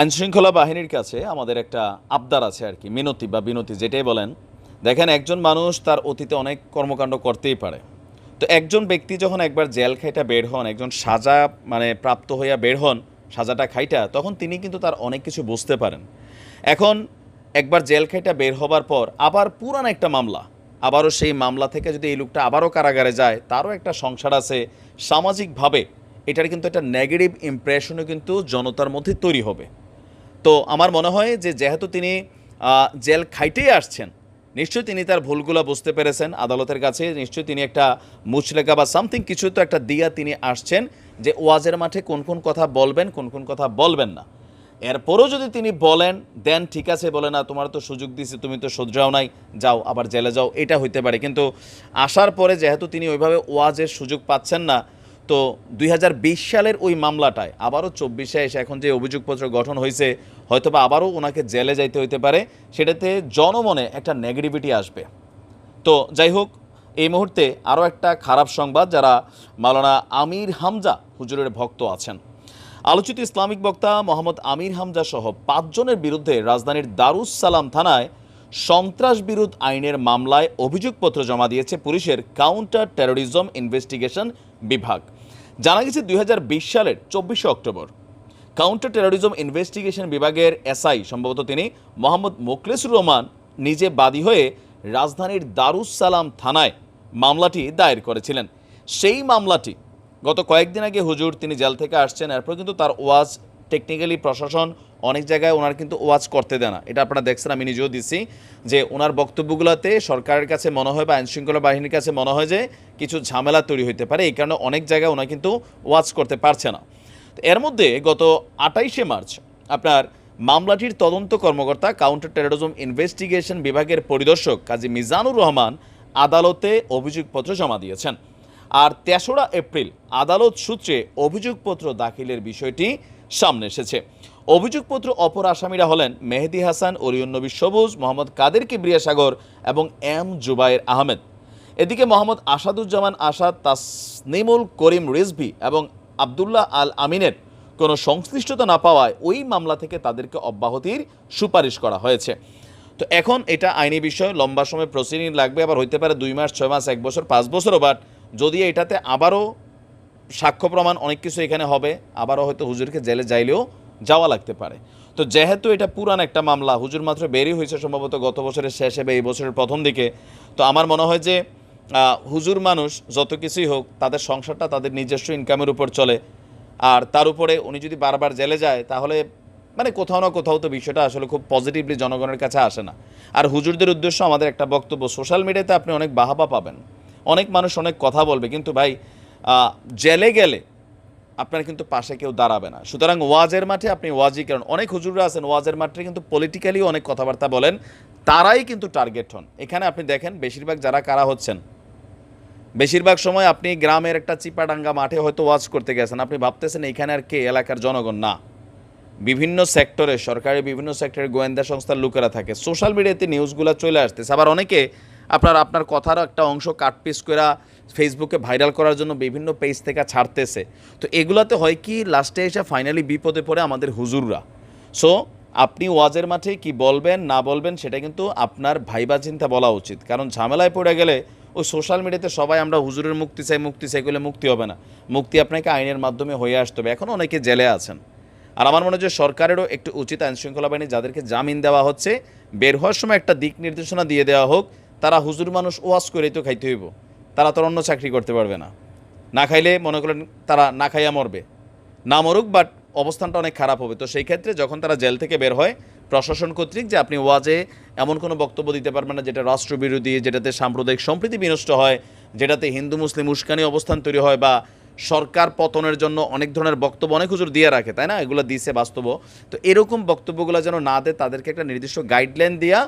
আইনশৃঙ্খলা বাহিনীর কাছে আমাদের একটা আবদার আছে আর কি, মিনতি বা বিনতি, যেটাই বলেন। দেখেন, একজন মানুষ তার অতীতে অনেক কর্মকাণ্ড করতেই পারে। তো একজন ব্যক্তি যখন একবার জেল খাইটা বের হন, একজন সাজা মানে প্রাপ্ত হইয়া বের হন, সাজাটা খাইটা, তখন তিনি কিন্তু তার অনেক কিছু বুঝতে পারেন। এখন একবার জেল খাইটা বের হবার পর আবার পুরান একটা মামলা, আবারও সেই মামলা থেকে যদি এই লোকটা আবারও কারাগারে যায়, তারও একটা সংসার আছে। সামাজিকভাবে এটার কিন্তু একটা নেগেটিভ ইমপ্রেশনও কিন্তু জনতার মধ্যে তৈরি হবে। তো আমার মনে হয় যে যেহেতু তিনি জেল খাইতেই আসছেন, নিশ্চয়ই তিনি তার ভুলগুলো বুঝতে পেরেছেন আদালতের কাছে, নিশ্চয়ই তিনি একটা মুচলেখা বা সামথিং কিছু তো একটা দিয়া তিনি আসছেন যে ওয়াজের মাঠে কোন কোন কথা বলবেন, কোন কোন কথা বলবেন না। এরপরও যদি তিনি বলেন, দেন ঠিক আছে, বলে না, তোমার তো সুযোগ দিছি, তুমি তো শুধরাও নাই, যাও, আবার জেলে যাও, এটা হইতে পারে। কিন্তু আসার পরে যেহেতু তিনি ওইভাবে ওয়াজের সুযোগ পাচ্ছেন না, তো দুই হাজার বিশ সালের ওই মামলাটায় আবারও চব্বিশে এসে এখন যে অভিযোগপত্র গঠন হয়েছে হয়তোবা আবারও ওনাকে জেলে যাইতে হইতে পারে, সেটাতে জনমনে একটা নেগেটিভিটি আসবে। তো যাই হোক, এই মুহূর্তে আরও একটা খারাপ সংবাদ, যারা মাওলানা আমির হামজা হুজুরের ভক্ত আছেন। আলোচিত ইসলামিক বক্তা মোহাম্মদ আমির হামজা সহ পাঁচজনের বিরুদ্ধে রাজধানীর দারুস সালাম থানায় সন্ত্রাস বিরোধ আইনের মামলায় অভিযোগপত্র জমা দিয়েছে পুলিশের কাউন্টার টেরোরিজম ইনভেস্টিগেশন বিভাগ। জানা গেছে দুই হাজার বিশ সালের চব্বিশে অক্টোবর। কাউন্টার টেরোরিজম ইনভেস্টিগেশন বিভাগের এসআই, সম্ভবত তিনি মোহাম্মদ মোখলেসুর রহমান, নিজে বাদী হয়ে রাজধানীর দারুস সালাম থানায় মামলাটি দায়ের করেছিলেন। সেই মামলাটি গত কয়েকদিন আগে হুজুর তিনি জেল থেকে আসছেন এরপর কিন্তু তার ওয়াজ টেকনিক্যালি প্রশাসন অনেক জায়গায় ওনার কিন্তু ওয়াজ করতে দেয় না। এটা আপনারা দেখছেন, আমি নিজেও দিচ্ছি যে ওনার বক্তব্যগুলোতে সরকারের কাছে মনে হয় বা আইনশৃঙ্খলা বাহিনীর কাছে মনে হয় যে কিছু ঝামেলা তৈরি হতে পারে, এই কারণে অনেক জায়গায় ওনার কিন্তু ওয়াজ করতে পারছে না। এর মধ্যে গত আটাইশে মার্চ আপনার মামলাটির তদন্ত কর্মকর্তা কাউন্টার টেরোরিজম ইনভেস্টিগেশন বিভাগের পরিদর্শক কাজী মিজানুর রহমান আদালতে অভিযোগপত্র জমা দিয়েছেন। আর তেসরা এপ্রিল আদালত সূত্রে অভিযোগপত্র দাখিলের বিষয়টি সামনে এসেছে। অভিযোগপত্র অপর আসামিরা হলেন মেহেদি হাসান অরিয়ন্নবী সবুজ, মোহাম্মদ কাদের কিবরিয়া সাগর এবং এম জুবায়ের আহমেদ। এদিকে মোহাম্মদ আসাদুজ্জামান আসাদ, তাসনিমুল করিম রিজভি এবং আবদুল্লাহ আল আমিনের কোনো সংশ্লিষ্টতা না পাওয়ায় ওই মামলা থেকে তাদেরকে অব্যাহতির সুপারিশ করা হয়েছে। তো এখন এটা আইনি বিষয়, লম্বা সময় প্রসিডিং লাগবে, আবার হইতে পারে দুই মাস, ছয় মাস, এক বছর, পাঁচ বছরও বাট যদি এটাতে আবারও সাক্ষ্য প্রমাণ অনেক কিছু এখানে হবে, আবারও হয়তো হুজুরকে জেলে যাইলেও যাওয়া লাগতে পারে। তো যেহেতু এটা পুরান একটা মামলা, হুজুর মাত্র বেরই হয়েছে সম্ভবত গত বছরের শেষে বা এই বছরের প্রথম দিকে, তো আমার মনে হয় যে হুজুর মানুষ যত কিছুই হোক, তাদের সংসারটা তাদের নিজস্ব ইনকামের উপর চলে। আর তার উপরে উনি যদি বারবার জেলে যায়, তাহলে মানে কোথাও না কোথাও তো বিষয়টা আসলে খুব পজিটিভলি জনগণের কাছে আসে না। আর হুজুরদের উদ্দেশ্য আমাদের একটা বক্তব্য সোশ্যাল মিডিয়াতে আপনি অনেক বাহাবা পাবেন। অনেক মানুষ অনেক কথা বলবে, কিন্তু ভাই জেলে গেলে আপনার কিন্তু পাশে কেউ দাঁড়াবে না। সুতরাং ওয়াজের মাঠে আপনি ওয়াজই কারণ অনেক হুজুররা আছেন ওয়াজের মাঠে, কিন্তু পলিটিক্যালি অনেক কথাবার্তা বলেন, তারাই কিন্তু টার্গেট হন। এখানে আপনি দেখেন, বেশিরভাগ যারা কারা হচ্ছেন বেশিরভাগ সময় আপনি গ্রামের একটা চিপাডাঙ্গা মাঠে হয়তো ওয়াজ করতে গেছেন। আপনি ভাবতেছেন এখানে আর কে? এলাকার জনগণ না। বিভিন্ন সেক্টরে, সরকারি বিভিন্ন সেক্টরে গোয়েন্দা সংস্থার লোকেরা থাকে। সোশ্যাল মিডিয়াতে নিউজগুলো চলে আসতেছে। আবার অনেকে আপনার আপনার কথার একটা অংশ কাটপিস করে ফেসবুকে ভাইরাল করার জন্য বিভিন্ন পেজ থেকে ছাড়তেছে। তো এগুলাতে হয় কি, লাস্টে এসে ফাইনালি বিপদে পড়ে আমাদের হুজুররা। সো, আপনি ওয়াজের মাঠে কি বলবেন, না বলবেন, সেটা কিন্তু আপনার ভাইবা চিন্তা বলা উচিত। কারণ ঝামেলায় পড়ে গেলে ওই সোশ্যাল মিডিয়াতে সবাই আমরা হুজুরের মুক্তি চাই মুক্তি চাই করলে মুক্তি হবে না। মুক্তি আপনাকে আইনের মাধ্যমে হয়ে আসতে হবে। এখন অনেকে জেলে আছেন। আর আমার মনে হয় যে সরকারেরও একটু উচিত আইন শৃঙ্খলা বাহিনী যাদেরকে জামিন দেওয়া হচ্ছে, বের হওয়ার সময় একটা দিক নির্দেশনা দিয়ে দেওয়া হোক, তারা হুজুর মানুষ ওয়াশ করেই তো খাইতে হইব। তারা তো অন্য চাকরি করতে পারবে না। না খাইলে মনে করেন তারা না খাইয়া মরবে। না মরুক বাট অবস্থানটা অনেক খারাপ হবে। তো সেই ক্ষেত্রে যখন তারা জেল থেকে বের হয় প্রশাসন কর্তৃক যে আপনি ওয়াজে এমন কোনো বক্তব্য দিতে পারবেন না, যেটা রাষ্ট্রবিরোধী, যেটাতে সাম্প্রদায়িক সম্প্রীতি বিনষ্ট হয়, যেটাতে হিন্দু, মুসলিম, উস্কানি অবস্থান তৈরি হয় বা সরকার পতনের জন্য অনেক ধরনের বক্তব্য অনেক হুজুর দিয়ে রাখে, তাই না? এগুলো দিছে বাস্তব তো এরকম বক্তব্যগুলো যেন না দেয়, তাদেরকে একটা নির্দিষ্ট গাইডলাইন দিয়া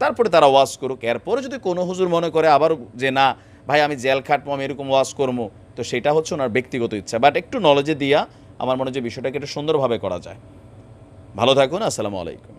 তারপরে তারা ওয়াজ করুক। এরপরে যদি কোনো হুজুর মনে করে আবার যে না, ভাই, আমি জেল খাটবো, আমি এরকম ওয়াজ করব, তো সেটা হচ্ছে ওনার ব্যক্তিগত ইচ্ছা। বাট একটু নলেজে দিয়া আমার মনে হয় যে বিষয়টাকে একটু সুন্দরভাবে করা যায়। ভালো থাকুন, আসসালামু আলাইকুম।